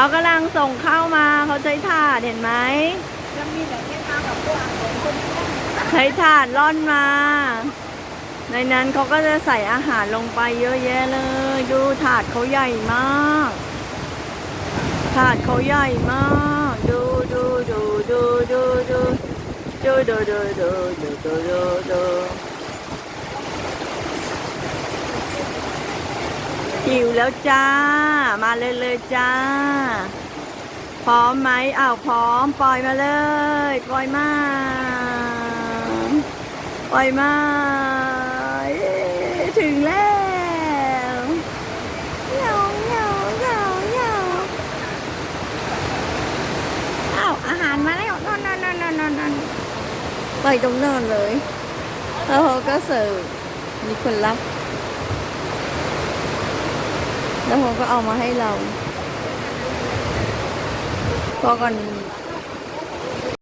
เขากำลังส่งเข้ามาเขาใช้ถาดเห็นไหมใช้ถาดร่อนมา ในนั้นเขาก็จะใส่อาหารลงไปเยอะแยะเลย ดูถาดเขาใหญ่มาก ถาดเขาใหญ่มาก ดูดูดูดูดูดูดูดูดูดูดูดูดูดู หิวแล้วจ้า มาเลยเลยจ้า พร้อมไหมอ้าวพร้อม ปล่อยมาเลย ปล่อยมา ปล่อยมา ถึงแล้วเหงาเหงาเหงาเหงาอ้าวอาหารมาแล้วนอนนอนนอนนอนนอนนอนปล่อยตรงนอนเลย แล้วเขาก็เสิร์ฟมีคนรับ แล้วเขาก็เอามาให้เราพอก่อน